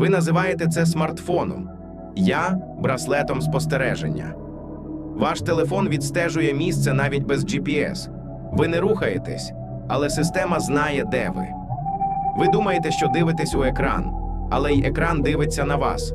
Ви називаєте це смартфоном. Я браслетом спостереження. Ваш телефон відстежує місце навіть без GPS. Ви не рухаєтесь, але система знає, де ви. Ви думаєте, що дивитесь у екран, але й екран дивиться на вас.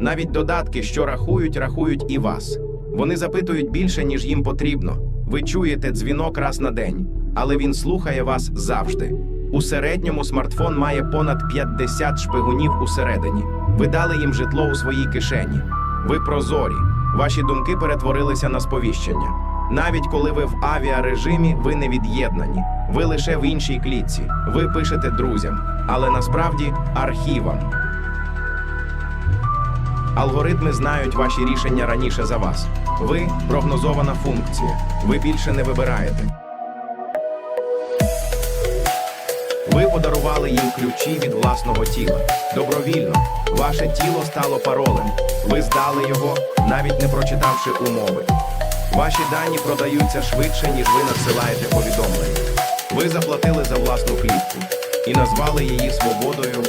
Навіть додатки, що рахують, рахують і вас. Вони запитують більше, ніж їм потрібно. Ви чуєте дзвінок раз на день, але він слухає вас завжди. У середньому смартфон має понад 50 шпигунів усередині. Ви дали їм житло у своїй кишені. Ви прозорі. Ваші думки перетворилися на сповіщення. Навіть коли ви в авіарежимі, ви не від'єднані. Ви лише в іншій клітці. Ви пишете друзям, але насправді архівам. Алгоритми знають ваші рішення раніше за вас. Ви прогнозована функція. Ви більше не вибираєте. Ви подарували їм ключі від власного тіла. Добровільно. Ваше тіло стало паролем. Ви здали його, навіть не прочитавши умови. Ваші дані продаються швидше, ніж ви надсилаєте повідомлення. Ви заплатили за власну клітку і назвали її свободою